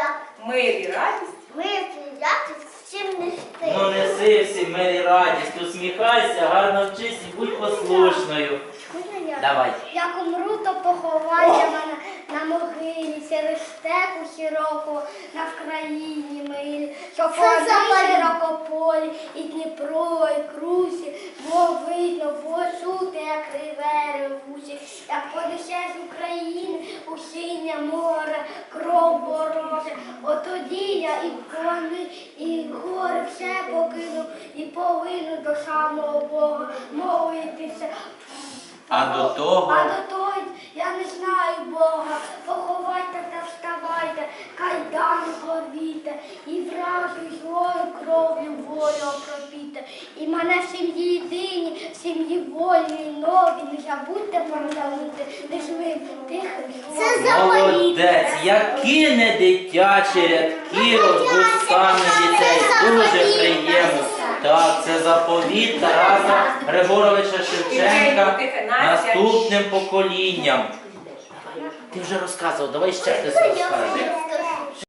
Так. Мир і радість. Ми якось всім нести. Ну неси всім мирі радість, усміхайся, гарно вчись і будь послушною. Давай. Як умру, то поховайте мене на могилі, серед степу широкого, на Вкраїні милі, що води широкополі, і Дніпро, і крусі, бо видно, бо чути, як ривери в усі, як подище з України От я і кони, і гори все покину, і повинну до самого Бога молитися. А до того А до того я не знаю Бога. Поховайте та вставайте, кайдани порвіте, і вражу злою кров'ю волю окропіте. І мене в сім'ї єдині, в сім'ї вольні, нові, не забудьте пам'ятати, не жми тихо. молодець, як кине дитячі рядки розгустами дітей. Дуже приємно. Так, це заповіт Тараса Григоровича Шевченка наступним поколінням. Ти вже розказував, давай ще хтось розкаже.